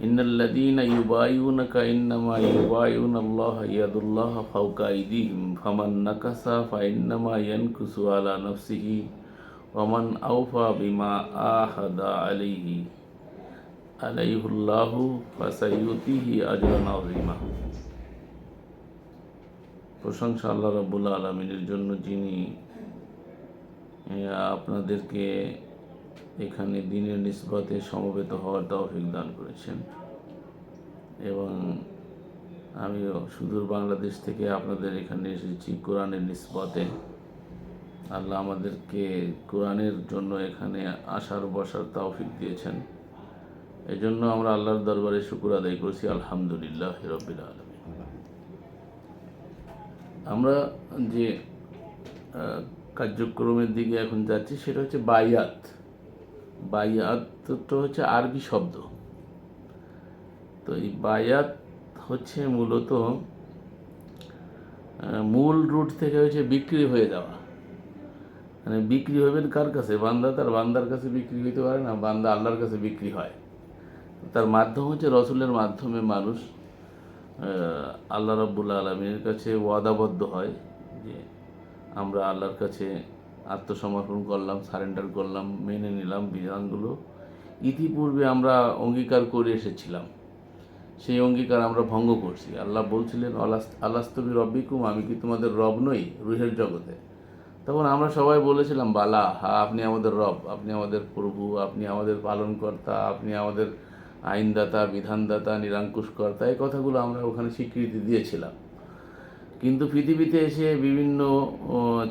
إن الذين يبايعونك إنما يبايعون الله يد الله فوق أيديهم فمن نكث فإنما ينكث على نفسه ومن أوفى بما آخذ عليه عليه الله فسيؤتيه أجرا عظيما প্রশংসা আল্লাহ রাব্বুল আলমিনের জন্য যিনি এ, আপনাদেরকে এখানে দিনের নিসবতে সমবেত হওয়ার তৌফিক দান করেছেন। এবং আমিও সুদূর বাংলাদেশ থেকে আপনাদের এখানে এসেছি কোরআনের নিসবতে আল্লাহ আমাদেরকে কোরআনের জন্য এখানে আসার বসার তৌফিক দিয়েছেন। এজন্য আমরা আল্লাহর দরবারে শুকুর আদায় করছি, আলহামদুলিল্লাহ রবিল আলমী আমরা যে কার্যক্রমের দিকে এখন যাচ্ছি, সেটা হচ্ছে বাইয়াত বাইয়াতটা হচ্ছে আরবি শব্দ। তো এই বায়াত হচ্ছে মূলত মূল রুট থেকে হচ্ছে বিক্রি হয়ে যাওয়া। মানে বিক্রি হবেন কার কাছে? বান্দা তার বান্দার কাছে বিক্রি হইতে পারে না, বান্দা আল্লাহর কাছে বিক্রি হয়। তার মাধ্যম হচ্ছে রসুলের মাধ্যমে মানুষ আল্লাহ রব্বুল আলমীর কাছে ওয়াদাবদ্ধ হয় যে আমরা আল্লাহর কাছে আত্মসমর্পণ করলাম, সারেন্ডার করলাম, মেনে নিলাম বিধানগুলো। ইতিপূর্বে আমরা অঙ্গীকার করে এসেছিলাম। সেই অঙ্গীকার আমরা ভঙ্গ করছি। আল্লাহ বলছিলেন আল্লাস্তবি রব্বিকুম, আমি কি তোমাদের রব নই রুহের জগতে? তখন আমরা সবাই বলেছিলাম, বালা, হা, আপনি আমাদের রব, আপনি আমাদের প্রভু, আপনি আমাদের পালনকর্তা, আপনি আমাদের আইনদাতা, বিধানদাতা, নিরঙ্কুশকর্তা। এই কথাগুলো আমরা ওখানে স্বীকৃতি দিয়েছিলাম। কিন্তু পৃথিবীতে এসে বিভিন্ন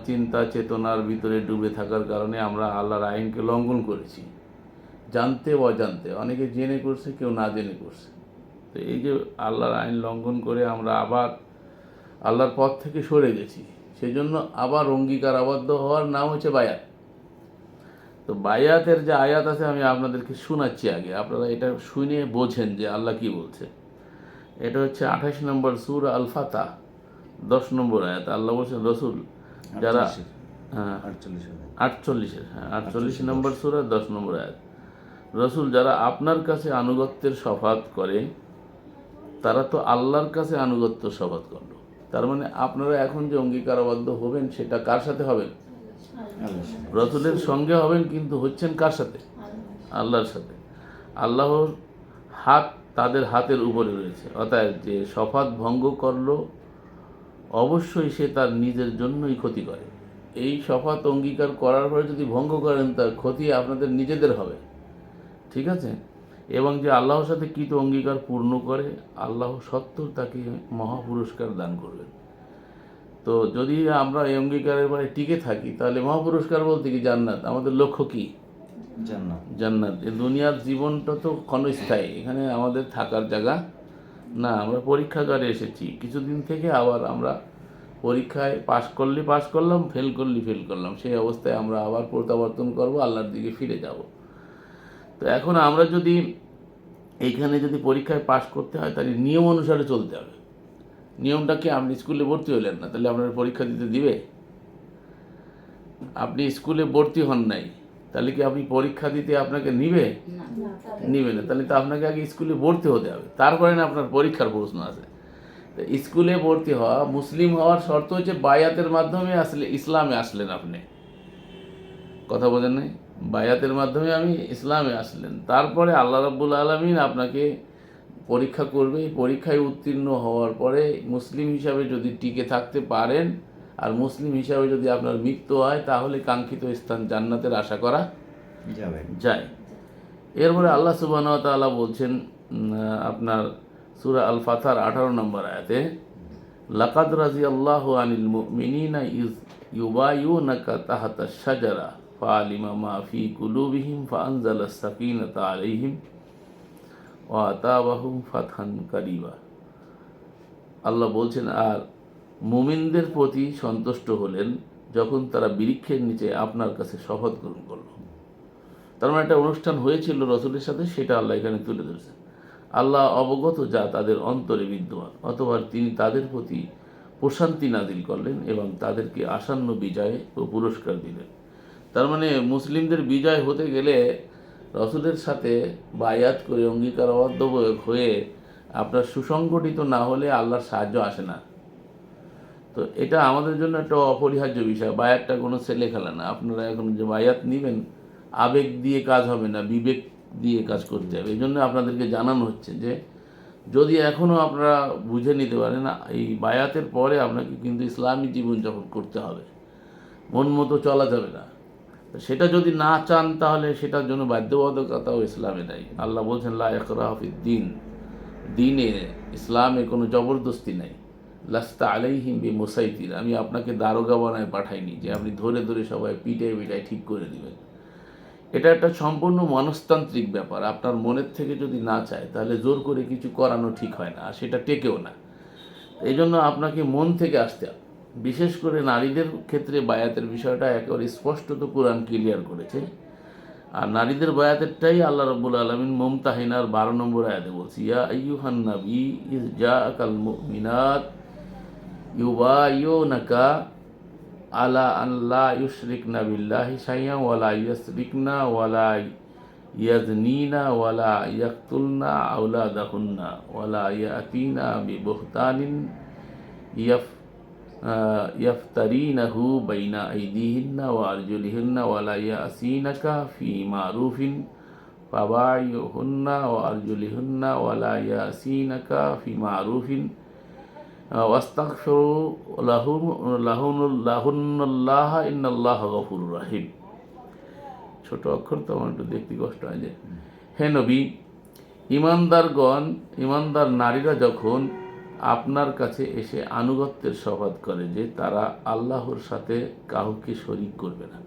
চিন্তা চেতনার ভিতরে ডুবে থাকার কারণে আমরা আল্লাহর আইনকে লঙ্ঘন করেছি। জানতে অজান্তে। অনেকে জেনে করছে, কেউ না জেনে করছে। তো এই যে আল্লাহর আইন লঙ্ঘন করে আমরা আবার আল্লাহর পথ থেকে সরে গেছি সেই জন্য আবার অঙ্গীকার আবদ্ধ হওয়ার নাম হচ্ছে বায়াত। তো বায়াতের যে আয়াত আছে, আমি আপনাদেরকে শোনাচ্ছি আগে। আপনারা এটা শুনে বোঝেন যে আল্লাহ কি বলছে। এটা হচ্ছে আঠাশ নম্বর সুর আল ফাতা দশ নম্বর আয়াত আল্লাহ বলছেন রসুল যারা হ্যাঁ। আটচল্লিশ আটচল্লিশের হ্যাঁ আটচল্লিশ নম্বর সুরা দশ নম্বর আয়াত। রসুল যারা আপনার কাছে আনুগত্যের শপথ করে তারা তো আল্লাহর কাছে আনুগত্য শপথ করল। তার মানে আপনারা এখন যে অঙ্গীকারবদ্ধ হবেন সেটা কার সাথে হবেন? রসুলের সঙ্গে হবেন কিন্তু হচ্ছেন কার সাথে? আল্লাহর সাথে। আল্লাহর হাত তাদের হাতের উপরে রয়েছে। অতএব যে শপথ ভঙ্গ করল অবশ্যই সে তার নিজের জন্যই ক্ষতি করে। এই শপথ অঙ্গীকার করার পরে যদি ভঙ্গ করেন তার ক্ষতি আপনাদের নিজেদের হবে। ঠিক আছে? এবং যে আল্লাহর সাথে কৃত অঙ্গীকার পূর্ণ করে আল্লাহ সত্তর তাকে মহা পুরস্কার দান করবেন। তো যদি আমরা এই অঙ্গীকারের পরে টিকে থাকি তাহলে মহাপুরস্কার বলতে কি? জান্নাত। আমাদের লক্ষ্য কী? জান্নাত। জান্নাত। এই দুনিয়ার জীবনটা তো ক্ষণস্থায়ী। এখানে আমাদের থাকার জায়গা না, আমরা পরীক্ষাগারে এসেছি। কিছুদিন থেকে আবার আমরা পরীক্ষায় পাশ করলে পাশ করলাম ফেল করলে ফেল করলাম। সেই অবস্থায় আমরা আবার প্রত্যাবর্তন করব, আল্লাহর দিকে ফিরে যাব। তো এখন আমরা যদি এইখানে যদি পরীক্ষায় পাশ করতে হয়, তাহলে নিয়ম অনুসারে চলতে হবে। নিয়মটা কি, আপনি স্কুলে ভর্তি হলেন না, তাহলে আপনার পরীক্ষা দিতে দিবে? আপনি স্কুলে ভর্তি হন নাই। তাহলে কি আপনি পরীক্ষা দিতে আপনাকে নিবে? নিবে না। তাহলে তো আপনাকে আগে স্কুলে ভর্তি হতে হবে। তারপরে না আপনার পরীক্ষার প্রশ্ন আছে তো স্কুলে ভর্তি হওয়া মুসলিম হওয়ার শর্ত হচ্ছে বায়াতের মাধ্যমে আসলে ইসলামে আসলেন আপনি। কথা বোঝেন নাই? বায়াতের মাধ্যমে আমি ইসলামে আসলেন। তারপরে আল্লাহ রাব্বুল আলমিন আপনাকে পরীক্ষা করবে। পরীক্ষায় উত্তীর্ণ হওয়ার পরে মুসলিম হিসাবে যদি টিকে থাকতে পারেন আর মুসলিম হিসাবে যদি আপনার মৃত্যু হয় তাহলে কাঙ্ক্ষিত স্থান জান্নাতের আশা করা যায়। এরপরে আল্লাহ সুবাহ তাআলা বলছেন আপনার সূরা আল ফাতার আঠারো নম্বর আয়াতে লাকাদ রাজি আল্লাহ আনিল মুমিনিনা ইজ ইউবায়ুনাকা তাহাতা শাজারা ফালিমা মা ফি কুলুবিহিম ফাআনজালা সাকিনাতা আলাইহিম ওয়া আতাবাহুম ফাতহান কারিবা। আল্লাহ বলছেন আর মুমিনদের প্রতি সন্তুষ্ট হলেন যখন তারা বৃক্ষের নিচে আপনার কাছে শপথ গ্রহণ করল। তার মানে একটা অনুষ্ঠান হয়েছিল রসুলের সাথে, সেটা আল্লাহ এখানে তুলে ধরেছে আল্লাহ অবগত যা তাদের অন্তরে বিদ্যমান, অথবা তিনি তাদের প্রতি প্রশান্তি নাজিল করলেন এবং তাদেরকে আসন্ন বিজয় ও পুরস্কার দিলেন। তার মানে মুসলিমদের বিজয় হতে গেলে রসুলের সাথে বায়াত করে অঙ্গীকার অঙ্গীকারবদ্ধ হয়ে আপনার সুসংগঠিত না হলে আল্লাহর সাহায্য আসে না। তো এটা আমাদের জন্য একটা অপরিহার্য বিষয়। বায়াতটা কোনো ছেলে খেলা না। আপনারা এখন যে বায়াত নেবেন, আবেগ দিয়ে কাজ হবে না, বিবেক দিয়ে কাজ করতে হবে। এই জন্য আপনাদেরকে জানানো হচ্ছে যে, যদি এখনও আপনারা বুঝে নিতে পারেন, এই বায়াতের পরে আপনাকে কিন্তু ইসলামী জীবনযাপন করতে হবে। মন মতো চলা যাবে না। সেটা যদি না চান, তাহলে সেটার জন্য বাধ্যবাধকতাও ইসলামে নাই। আল্লাহ বলছেন, লা ইকরাহফিদ দিন। দিনে ইসলামে কোনো জবরদস্তি নাই। লাস্তা আলাইহিম বি মুসাইতির আমি আপনাকে দারোগা বানায় পাঠাইনি যে আপনি ধরে ধরে সবাই পিটে পিটায় ঠিক করে দিবেন। এটা একটা সম্পূর্ণ মনস্তান্ত্রিক ব্যাপার। আপনার মনের থেকে যদি না চায়, তাহলে জোর করে কিছু করানো ঠিক হয় না, আর সেটা টেকেও না। এই জন্য আপনাকে মন থেকে আসতে হবে। বিশেষ করে নারীদের ক্ষেত্রে বায়াতের বিষয়টা একেবারে স্পষ্টত কোরআন ক্লিয়ার করেছে। আর নারীদের বায়াতেরটাই আল্লাহ রব্বুল আলমিন মমতাহিনার বারো নম্বর আয়াতে বলছি, ইয়া আইয়ুহান নবী ইজ জা আকাল মিনাত ইউবাইয়ুনাকা আলা আল্লাহ ইউশরিকনা বিল্লাহি শাইয়া ওয়ালা ইয়াসরিকনা ওয়ালা ইয়াজনিনা ওয়ালা ইয়াকতুলনা আওলাদাহুন্না ওয়ালা ইয়াতিনা বিবহতানিন ইয়াফ ইয়াফতারিনাহু বাইনা আইদিহিন্না ওয়া আরজুলিহিন্না ওয়ালা ইয়াসিনাকা ফি মারুফিন ফাবাইহুন্না ওয়া আরজুলিহিন্না ওয়ালা ইয়াসিনাকা ওয়াস্তাগফিরু লাহুম লাহুন ইন্নাল্লাহ গফুরুর রাহিম। ছোট অক্ষর তো আমার একটু দেখতে কষ্ট হয় যে। হে নবী, ইমানদারগণ, ইমানদার নারীরা যখন আপনার কাছে এসে আনুগত্যের শপথ করে যে তারা আল্লাহর সাথে কাউকে শরিক করবে না।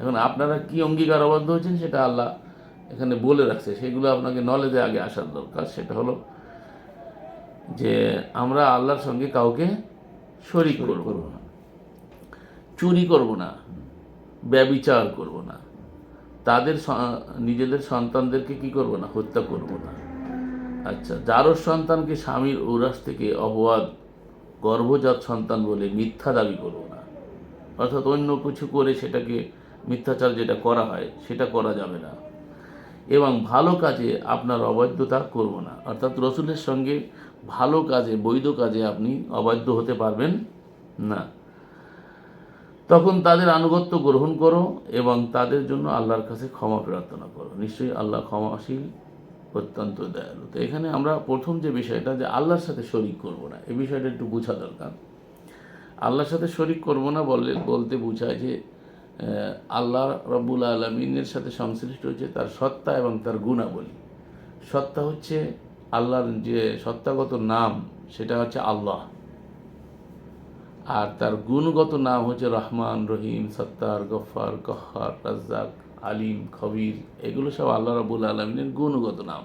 এখন আপনারা কি অঙ্গীকারবদ্ধ হয়েছেন সেটা আল্লাহ এখানে বলে রাখছে। সেগুলো আপনাকে নলেজে আগে আসার দরকার। সেটা হলো যে আমরা আল্লাহর সঙ্গে কাউকে শরিক করব না। চুরি করব না। ব্যবিচার করব না। তাদের নিজেদের সন্তানদেরকে কি করব না? হত্যা করব না। আচ্ছা যারও সন্তানকে স্বামীর ঔরাস থেকে অপবাদ গর্ভজাত সন্তান বলে মিথ্যা দাবি করব না। অর্থাৎ অন্য কিছু করে সেটাকে মিথ্যাচার যেটা করা হয় সেটা করা যাবে না। এবং ভালো কাজে আপনার অবৈধতা করব না। অর্থাৎ রসুলের সঙ্গে ভালো কাজে, বৈধ কাজে আপনি অবাধ্য হতে পারবেন না। তখন তাদের আনুগত্য গ্রহণ করো এবং তাদের জন্য আল্লাহর কাছে ক্ষমা প্রার্থনা করো। নিশ্চয়ই আল্লাহ ক্ষমাশীল, অত্যন্ত দয়ালু। তো এখানে আমরা প্রথম যে বিষয়টা যে আল্লাহর সাথে শরিক করব না, এই বিষয়টা একটু বোঝা দরকার। আল্লাহর সাথে শরিক করব না বললে, বলতে বোঝায় যে আল্লাহ রব্বুল আলমিনের সাথে সংশ্লিষ্ট হচ্ছে তার সত্তা এবং তার গুণাবলী। সত্তা হচ্ছে আল্লাহর যে সত্তাগত নাম, সেটা হচ্ছে আল্লাহ। আর তার গুণগত নাম হচ্ছে রহমান, রহিম, সত্তার গফার কহার, রাজ্জাক, আলিম, খবির, এগুলো সব আল্লাহ রাবুল আলমিনের গুণগত নাম।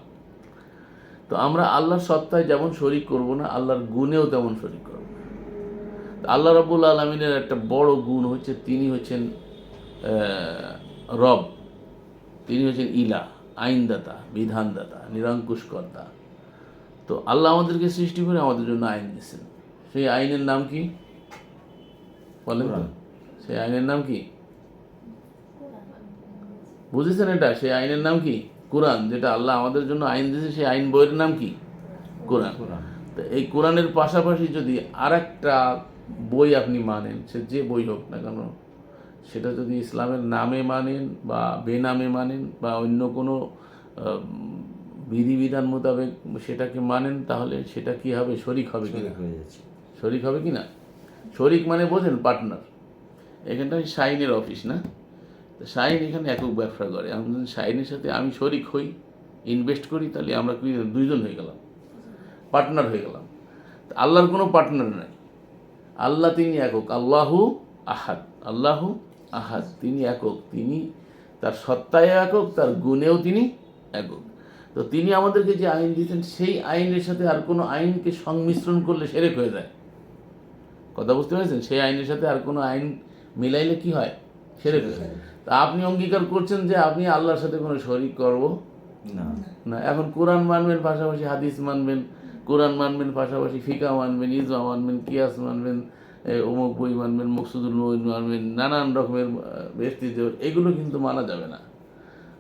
তো আমরা আল্লাহর সত্তায় যেমন শরিক করব না, আল্লাহর গুণেও তেমন শরিক করব আল্লাহ রাবুল আলমিনের একটা বড় গুণ হচ্ছে, তিনি হচ্ছেন রব। তিনি হচ্ছেন ইলা আইনদাতা, বিধানদাতা, নিরঙ্কুশকর্তা। তো আল্লাহ আমাদেরকে সৃষ্টি করে আমাদের জন্য আইন দিয়েছেন। সেই আইনের নাম কি? বলেন সেই আইনের নাম কি? বুঝেছেন এটা? সেই আইনের নাম কি? কোরআন যেটা আল্লাহ আমাদের জন্য আইন দিয়েছে সেই আইন বইয়ের নাম কি? কোরআন। তো এই কোরআনের পাশাপাশি যদি আরেকটা বই আপনি মানেন সে যে বই হোক না কেন সেটা যদি ইসলামের নামে মানেন বা বেনামে মানেন বা অন্য কোনো বিধিবিধান মোতাবেক সেটাকে মানেন তাহলে সেটা কি হবে? শরিক হবে হয়ে যাচ্ছে। শরিক হবে কি না শরিক মানে বোঝেন পার্টনার এখানটা ওই শাইনের অফিস না? তো শাইন এখানে একক ব্যবসা করে। আমি যদি শাইনের সাথে আমি শরিক হই ইনভেস্ট করি তাহলে আমরা কি দুইজন হয়ে গেলাম? পার্টনার হয়ে গেলাম। তো আল্লাহর কোনো পার্টনার নাই। আল্লাহ তিনি একক। আল্লাহু আহাদ। আল্লাহু আহাদ। তিনি একক। তিনি তার সত্তায় একক তার গুণেও তিনি একক। তো তিনি আমাদেরকে যে আইন দিতেন সেই আইনের সাথে আর কোনো আইনকে সংমিশ্রণ করলে সেরেক হয়ে যায়। কথা বুঝতে পেরেছেন? সেই আইনের সাথে আর কোনো আইন মিলাইলে কি হয়? সেরে তা আপনি অঙ্গীকার করছেন যে আপনি আল্লাহর সাথে কোনো শরিক করব? না। না এখন কোরআন মানবেন পাশাপাশি হাদিস মানবেন কোরআন মানবেন পাশাপাশি ফিকা মানবেন ইজমা মানবেন কিয়াস মানবেন অমুক বই মানবেন মকসুদুল মানবেন নানান রকমের বেস্তি এগুলো কিন্তু মানা যাবে না।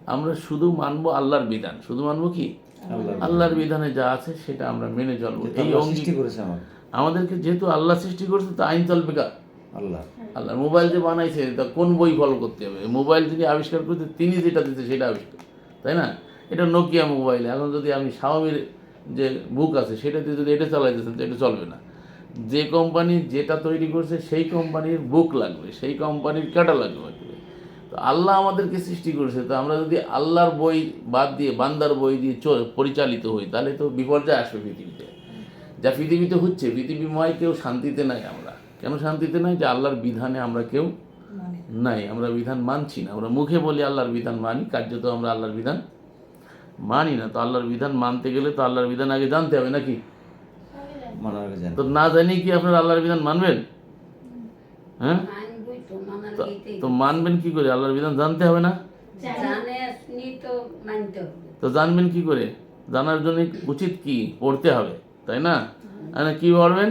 আমরা শুধু মানবো আল্লাহর বিধান। শুধু মানবো কি? আল্লাহর বিধানে। যা আছে সেটা আমরা মেনে চলবো। এই সৃষ্টি করেছে আমাদেরকে যেহেতু আল্লাহ সৃষ্টি করছে তো আইন চলবে কা আল্লাহ। আল্লাহ মোবাইল যে বানাইছে তা কোন বই ফলো করতে হবে? মোবাইল যিনি আবিষ্কার করতে তিনি যেটা দিতে সেটা আবিষ্কার। তাই না? এটা নোকিয়া মোবাইল। এখন যদি আমি শাওমির যে বুক আছে সেটাতে যদি এটা চালাইতেছেন তো এটা চলবে না। যে কোম্পানি যেটা তৈরি করছে সেই কোম্পানির বুক লাগবে। সেই কোম্পানির কাটা লাগবে। তো আল্লাহ আমাদেরকে সৃষ্টি করেছে তো আমরা যদি আল্লাহর বই বাদ দিয়ে বান্দার বই দিয়ে চল পরিচালিত হই তাহলে তো বিপর্যয় আসবে পৃথিবীতে। যা পৃথিবীতে হচ্ছে পৃথিবীময় কেউ শান্তিতে নাই আমরা। কেন শান্তিতে নাই? যে আল্লাহর বিধানে আমরা কেউ নাই আমরা বিধান মানছি না। আমরা মুখে বলি আল্লাহর বিধান মানি কার্যত আমরা আল্লাহর বিধান মানি না। তো আল্লাহর বিধান মানতে গেলে তো আল্লাহর বিধান আগে জানতে হবে নাকি? মানার তো না জানি কি আপনার আল্লাহর বিধান মানবেন? হ্যাঁ? তো মানবেন কি করে? আল্লাহর বিধান জানতে হবে না? তো জানবেন কি করে? জানার জন্য উচিত কি? পড়তে হবে তাই না? কি পড়বেন?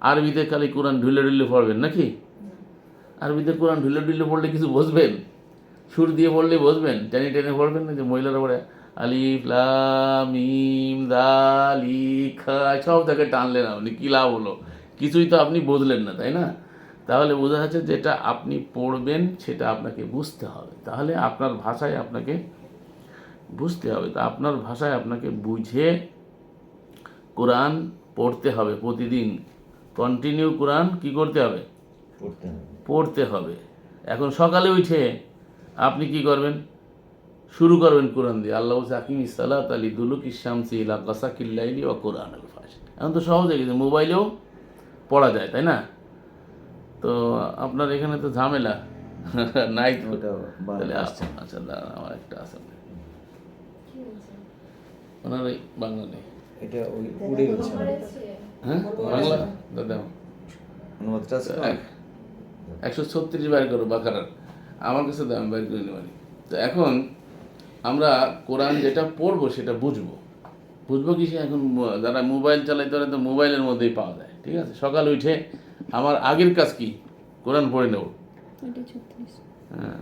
আরবিতে খালি কোরআন ঢুলে ঢুলে পড়বেন নাকি? আরবিতে কোরআন ঢুলে ঢুলে পড়লে কিছু বসবেন সুর দিয়ে পড়লে বসবেন টেনে টেনে পড়বেন না যে মহিলারা পড়ে আলিফ লাম মিম দাল ই খা সব তাকে টানলেন আপনি কী লাভ হলো? কিছুই তো আপনি বুঝলেন না তাই না? তাহলে বোঝা যাচ্ছে যেটা আপনি পড়বেন সেটা আপনাকে বুঝতে হবে। তাহলে আপনার ভাষায় আপনাকে বুঝতে হবে। তা আপনার ভাষায় আপনাকে বুঝে কোরআন পড়তে হবে প্রতিদিন। কন্টিনিউ কোরআন কি করতে হবে? পড়তে হবে। এখন সকালে উঠে আপনি কি করবেন? শুরু করবেন কোরআন দিয়ে। আল্লাহ আকিম ইসালাত আলী দুলুক ইসামসি ইলা কাসা কিল্লাইলি ও কোরআন আল ফাস এখন তো সহজ হয়ে গেছে মোবাইলেও পড়া যায় তাই না? তো আপনার এখানে তো ঝামেলা। নাই তো তাহলে আচ্ছা আচ্ছা দাঁড়ান, আমার একটা আছে। ওনার ওই বাংলা নেই। এটা ওই উড়ে গেছে। হ্যাঁ? বাংলা? দাদা অনুবাদটা আছে একশো ছত্রিশ বাইর করো বাকারার। আমার কাছে দাম বাইর করে নিতে তো এখন আমরা কোরআন যেটা পড়ব সেটা বুঝব। বুঝব কি সে এখন যারা মোবাইল চালাইতে পারে তো মোবাইলের মধ্যেই পাওয়া যায়। ঠিক আছে? সকাল উঠে আমার আগের কাজ কি? কোরআন পড়ে নেব। হ্যাঁ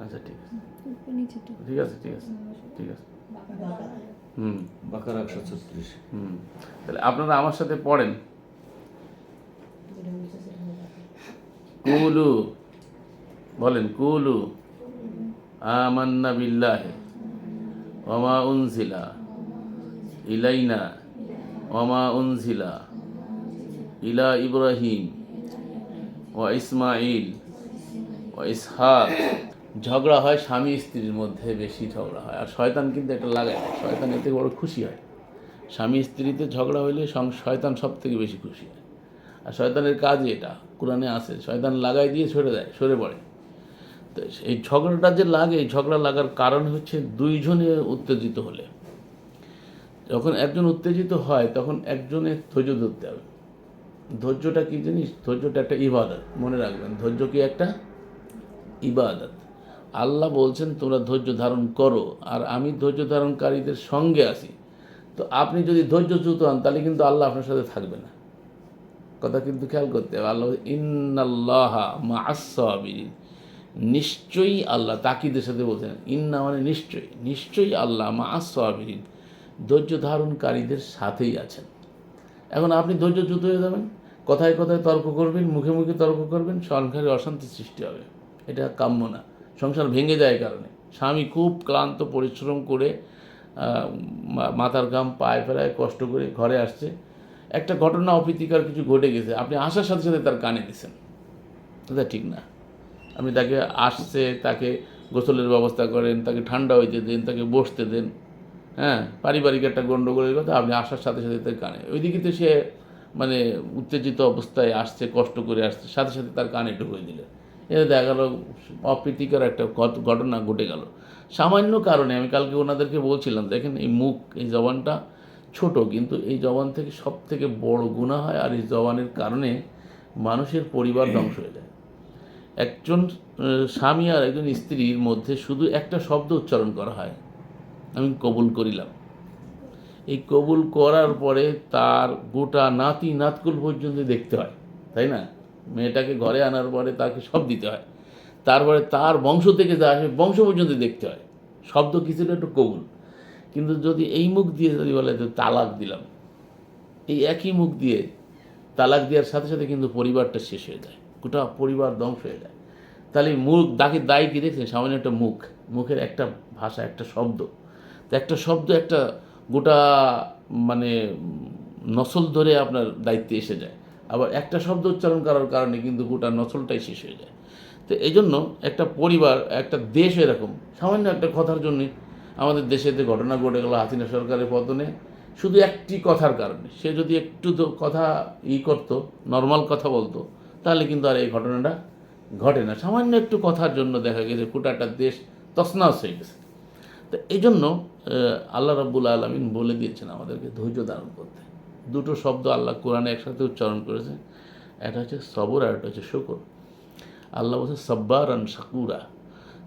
আচ্ছা ঠিক আছে। ঠিক আছে ঠিক আছে ঠিক আছে। হুম। বাকার একশো ছত্রিশ। হুম। তাহলে আপনারা আমার সাথে পড়েন। কুলু বলেন কুলু আমান্না বিল্লাহে ওমা উনজিলা ইলাইনা ওমা উনজিলা। ইলা ইব্রাহিম ও ইসমাইল ও ইসহাক ঝগড়া হয় স্বামী স্ত্রীর মধ্যে, বেশি ঝগড়া হয়। আর শয়তান কিন্তু এটা লাগায় না। শয়তান এতে বড় খুশি হয়। স্বামী স্ত্রীতে ঝগড়া হইলে শয়তান সব থেকে বেশি খুশি হয়। আর শয়তানের কাজই এটা। কোরআনে আছে, শয়তান লাগাই দিয়ে সরে দেয়, সরে পড়ে। তো এই ঝগড়াটা যে লাগে, এই ঝগড়া লাগার কারণ হচ্ছে দুইজনে উত্তেজিত হলে। যখন একজন উত্তেজিত হয়, তখন একজনের ধৈর্য ধরতে হবে। ধৈর্যটা কি জিনিস? ধৈর্যটা একটা ইবাদত, মনে রাখবেন। ধৈর্য কি একটা? ইবাদত। আল্লাহ বলছেন, তোমরা ধৈর্য ধারণ করো। আর আমি ধৈর্য ধারণকারীদের সঙ্গে আছি। তো আপনি যদি ধৈর্যচ্যুত হন, তাহলে কিন্তু আল্লাহ আপনার সাথে থাকবে না। কথা কিন্তু খেয়াল করতে হবে। আল্লাহ ইন্নাল্লাহ মা আসাবিরিন নিশ্চয়ই আল্লাহ তাকিদের সাথে বলছেন, ইন্না মানে নিশ্চয়ই। নিশ্চয়ই আল্লাহ মা আসাবিরিন ধৈর্য ধারণকারীদের সাথেই আছেন। এখন আপনি ধৈর্যচ্যুত হয়ে যাবেন? কথায় কথায় তর্ক করবেন, মুখে মুখে তর্ক করবেন সংসারে অশান্তি সৃষ্টি হবে। এটা কাম্য না। সংসার ভেঙে যায় কারণে। স্বামী খুব ক্লান্ত, পরিশ্রম করে মাথার ঘাম পায়ে ফেলায়, কষ্ট করে ঘরে আসছে। একটা ঘটনা অপ্রীতিকর কিছু ঘটে গেছে। আপনি আসার সাথে সাথে তার কানে দিছেন এটা ঠিক না। আপনি তাকে আসছে, তাকে গোসলের ব্যবস্থা করেন, তাকে ঠান্ডা হইতে দেন, তাকে বসতে দেন। হ্যাঁ পারিবারিক একটা গণ্ডগোলের কথা, আপনি আসার সাথে সাথে তার কানে। ওইদিকে তো সে মানে উত্তেজিত অবস্থায় আসছে, কষ্ট করে আসছে, সাথে সাথে তার কানে ঢুকিয়ে দিলেন এতে দেখা গেল, অপ্রীতিকর একটা ঘটনা ঘটে গেল। সামান্য কারণে আমি কালকে ওনাদেরকে বলছিলাম, দেখেন এই মুখ, এই জবানটা ছোট, কিন্তু এই জবান থেকে সব থেকে বড় গুণা হয় আর এই জবানের কারণে মানুষের পরিবার ধ্বংস হয়ে যায়। একজন স্বামী আর একজন স্ত্রীর মধ্যে শুধু একটা শব্দ উচ্চারণ করা হয়। আমি কবুল করিলাম। এই কবুল করার পরে তার গোটা নাতি নাতকুল পর্যন্ত দেখতে হয়, তাই না? মেয়েটাকে ঘরে আনার পরে তাকে সব দিতে হয়। তারপরে তার বংশ থেকে যা আসে, বংশ পর্যন্ত দেখতে হয়। শব্দ কিছুটা একটু কবুল। কিন্তু যদি এই মুখ দিয়ে যদি বলে যে তালাক দিলাম। এই একই মুখ দিয়ে তালাক দেওয়ার সাথে সাথে কিন্তু পরিবারটা শেষ হয়ে যায়। গোটা পরিবার ধ্বংস হয়ে যায়। তাহলে মুখ, দাকে দায় কি দেখছেন? সামান্য একটা মুখ। মুখের একটা ভাষা, একটা শব্দ। তো একটা শব্দ, একটা গোটা মানে নসল ধরে আপনার দায়িত্বে এসে যায়। আবার একটা শব্দ উচ্চারণ করার কারণে কিন্তু গোটা নসলটাই শেষ হয়ে যায়। তো এই জন্য একটা পরিবার, একটা দেশ এরকম, সামান্য একটা কথার জন্যে আমাদের দেশে যে ঘটনা ঘটে গেল হাসিনা সরকারের পতনে, শুধু একটি কথার কারণে। সে যদি একটু তো কথা ই করতো নর্মাল কথা বলতো, তাহলে কিন্তু আর এই ঘটনাটা ঘটে না। সামান্য একটু কথার জন্য দেখা গেছে গোটাটা দেশ তছনছ হয়ে গেছে। তো এই জন্য আল্লাহ রাব্বুল আলমিন বলে দিয়েছেন আমাদেরকে ধৈর্য ধারণ করতে। দুটো শব্দ আল্লাহ কোরআনে একসাথে উচ্চারণ করেছে। একটা হচ্ছে সবর আর একটা হচ্ছে শুকর। আল্লাহ বলছে সব্বার আন শাকুরা।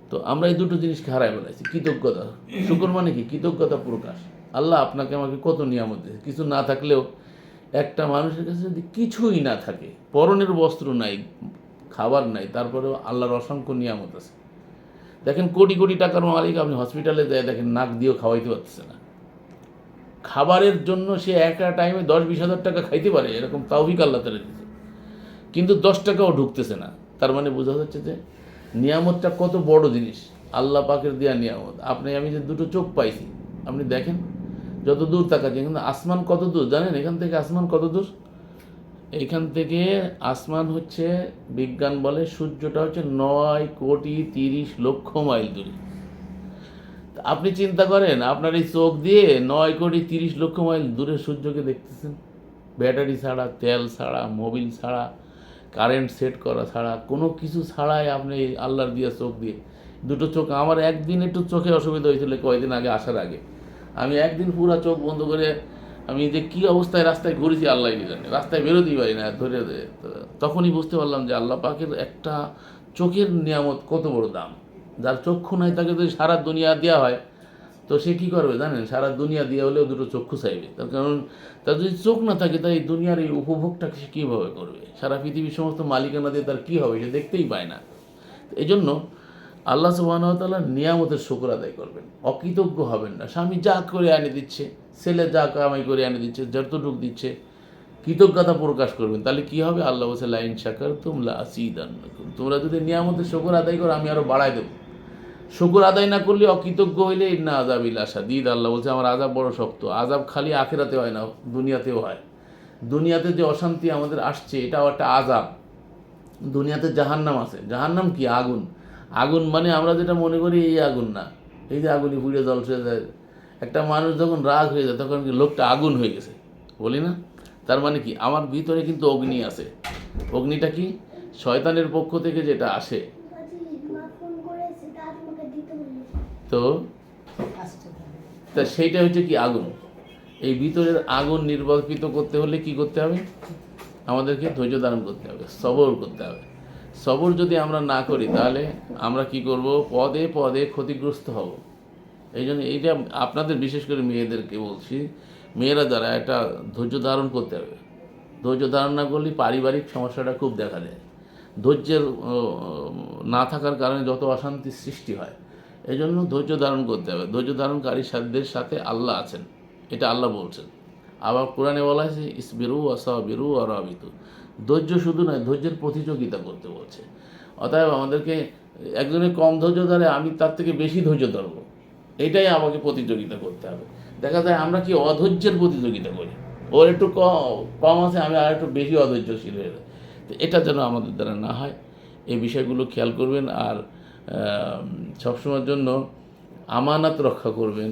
তো আমরা এই দুটো জিনিসকে হারাই ফেলাইছি কৃতজ্ঞতা। শুকর মানে কি? কৃতজ্ঞতা প্রকাশ। আল্লাহ আপনাকে আমাকে কত নিয়ামত দিয়েছে। কিছু না থাকলেও একটা মানুষের কাছে যদি কিছুই না থাকে, পরনের বস্ত্র নাই, খাবার নাই, তারপরেও আল্লাহর অসংখ্য নিয়ামত আছে। দেখেন কোটি কোটি টাকার মালিক আপনি হসপিটালে যায়, দেখেন নাক দিয়েও খাওয়াইতে পারতেছে না। খাবারের জন্য সে একটা টাইমে দশ বিশ হাজার টাকা খাইতে পারে, এরকম তাওফিক আল্লাহ তালা দিচ্ছে কিন্তু দশ টাকাও ঢুকতেছে না। তার মানে বোঝা যাচ্ছে যে নিয়ামতটা কত বড় জিনিস। আল্লাহ পাকের দেওয়া নিয়ামত। আপনি, আমি যে দুটো চোখ পাইছি, আপনি দেখেন, যত দূর তাকাচ্ছি কিন্তু আসমান কত দূর? জানেন এখান থেকে আসমান কত দূর? এইখান থেকে আসমান হচ্ছে বিজ্ঞান বলে, সূর্যটা হচ্ছে নয় কোটি তিরিশ লক্ষ মাইল দূরে। আপনি চিন্তা করেন, আপনার এই চোখ দিয়ে নয় কোটি তিরিশ লক্ষ মাইল দূরে সূর্যকে দেখতেছেন? ব্যাটারি ছাড়া, তেল ছাড়া, মোবিল ছাড়া, কারেন্ট সেট করা ছাড়া, কোনো কিছু ছাড়াই আপনি আল্লাহর দিয়া চোখ দিয়ে। দুটো চোখ, আমার একদিন একটু চোখে অসুবিধা হয়েছিল কয়েকদিন আগে, আসার আগে। আমি একদিন পুরো চোখ বন্ধ করে আমি যে কি অবস্থায় রাস্তায় ঘুরেছি আল্লাহ জানে। রাস্তায় বেরোতেই পারি না, ধরে। তখনই বুঝতে পারলাম যে আল্লাহ পাকের একটা চোখের নিয়ামত কত বড় দাম। যার চক্ষু নাই, তাকে যদি সারা দুনিয়া দেওয়া হয়, তো সে কী করবে জানেন? সারা দুনিয়া দিয়ে হলেও দুটো চক্ষু চাইবে। তার কারণ, তার যদি চোখ না থাকে, তাই দুনিয়ার এই উপভোগটাকে সে কীভাবে করবে? সারা পৃথিবীর সমস্ত মালিকানা দিয়ে তার কী হবে, সে দেখতেই পায় না। এই জন্য আল্লাহ সুবাহতাল্লাহ নিয়ামতের শুকর আদায় করবেন। অকৃতজ্ঞ হবেন না। স্বামী যা করে এনে দিচ্ছে, ছেলে যা কামাই করে এনে দিচ্ছে, যতটুক দিচ্ছে, কৃতজ্ঞতা প্রকাশ করবেন। তাহলে কি হবে? আল্লাহ বলছে, লাইন শাকার তুমলা আসিদান তোমরা যদি নিয়ামতের শুকর আদায় করো, আমি আরও বাড়াই দেবো। শুকর আদায় না করলে অকৃতজ্ঞ হইলে না আজাবিল আশা দিদ আল্লাহ বলছে, আমার আজাব বড় শক্ত। আজাব খালি আখেরাতে হয় না, দুনিয়াতেও হয়। দুনিয়াতে যে অশান্তি আমাদের আসছে, এটাও একটা আজাব দুনিয়াতে জাহান্নাম আছে। জাহান্নাম কি? আগুন। আগুন মানে আমরা যেটা মনে করি এই আগুন না। এই যে আগুনই পুড়ে জল সে যায়। একটা মানুষ যখন রাগ হয়ে যায়, তখন লোকটা আগুন হয়ে গেছে? বলি না? তার মানে কি? আমার ভিতরে কিন্তু অগ্নি আছে। অগ্নিটা কি? শয়তানের পক্ষ থেকে যেটা আসে। তো তা সেইটা হচ্ছে কি আগুন? এই ভিতরের আগুন নির্বাপিত করতে হলে কি করতে হবে? আমাদেরকে ধৈর্য ধারণ করতে হবে সবর করতে হবে। সবর যদি আমরা না করি, তাহলে আমরা কি করব? পদে পদে ক্ষতিগ্রস্ত হব। এই জন্য এইটা আপনাদের বিশেষ করে মেয়েদেরকে বলছি, মেয়েরা যারা একটা ধৈর্য ধারণ করতে হবে। ধৈর্য ধারণ না করলে পারিবারিক সমস্যাটা খুব দেখা যায় ধৈর্যের না থাকার কারণে যত অশান্তির সৃষ্টি হয়, এই জন্য ধৈর্য ধারণ করতে হবে। ধৈর্য ধারণকারী সাধ্যের সাথে আল্লাহ আছেন। এটা আল্লাহ বলছেন। আবার কোরআনে বলা আছে ইসবিরু অসাবিরু অরাবিতু ধৈর্য শুধু নয়, ধৈর্যের প্রতিযোগিতা করতে বলছে। অতএব আমাদেরকে একজনের কম ধৈর্য ধরে আমি তার থেকে বেশি ধৈর্য ধরবো। এটাই আমাকে প্রতিযোগিতা করতে হবে। দেখা যায় আমরা কি অধৈর্যের প্রতিযোগিতা করি? ওর একটু কম আছে, আমি আর একটু বেশি অধৈর্যশীল হয়ে তো এটা যেন আমাদের দ্বারা না হয়। এই বিষয়গুলো খেয়াল করবেন আর সবসময়ের জন্য আমানত রক্ষা করবেন।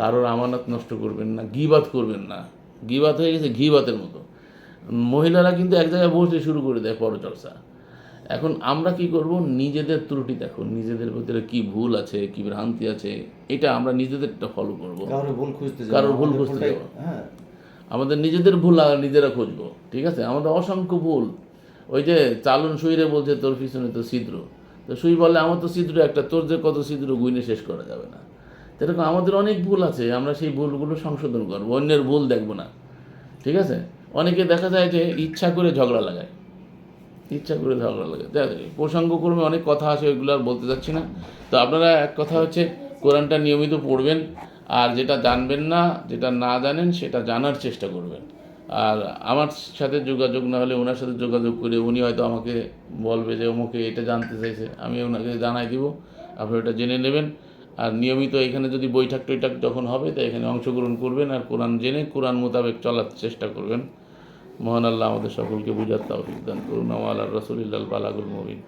কারোর আমানত নষ্ট করবেন না গিবাত করবেন না। গিবাত হয়ে গেছে ঘিবাতের মতো। মহিলারা কিন্তু এক জায়গায় বসে শুরু করে দেয় পরচর্চা। এখন আমরা কি করব? নিজেদের ত্রুটি দেখো নিজেদের ভিতরে কি ভুল আছে কি ভ্রান্তি আছে এটা আমরা নিজেদেরটা ফলো করব। কারোর ভুল খুঁজতে যাব, কারোর ভুল আমাদের খুঁজতে যাব। হ্যাঁ। আমাদের নিজেদের ভুল নিজেরা খুঁজবো ঠিক আছে? আমাদের অসংখ্য ভুল। ওই যে চালন সুইরে বলছে তোর পিছনে তো ছিদ্র। তো সুই বলে আমার তো ছিদ্র একটা তোর যে কত ছিদ্র গুইনে শেষ করা যাবে না। এরকম আমাদের অনেক ভুল আছে আমরা সেই ভুলগুলো সংশোধন করব অন্যের ভুল দেখব না ঠিক আছে? অনেকে দেখা যায় যে ইচ্ছা করে ঝগড়া লাগায়। ইচ্ছা করে ঝগড়া লাগে দেখ প্রসঙ্গক্রমে অনেক কথা আছে, ওইগুলো আর বলতে যাচ্ছি না। তো আপনারা এক কথা হচ্ছে, কোরআনটা নিয়মিত পড়বেন, আর যেটা জানবেন না, যেটা না জানেন, সেটা জানার চেষ্টা করবেন। আর আমার সাথে যোগাযোগ না হলে, ওনার সাথে যোগাযোগ করে উনি হয়তো আমাকে বলবে যে, অমুকে এটা জানতে চাইছে, আমি ওনাকে জানাই দিব, আপনি ওটা জেনে নেবেন। আর নিয়মিত এখানে যদি বৈঠক টৈঠাক যখন হবে, তো এখানে অংশগ্রহণ করবেন, আর কোরআন জেনে কোরআন মোতাবেক চলার চেষ্টা করবেন। মহান আল্লাহ আমাদের সকলকে বুঝার তাও দান করুন। আল্লাহ রসুলিল্লাল বালাগুল মবিন।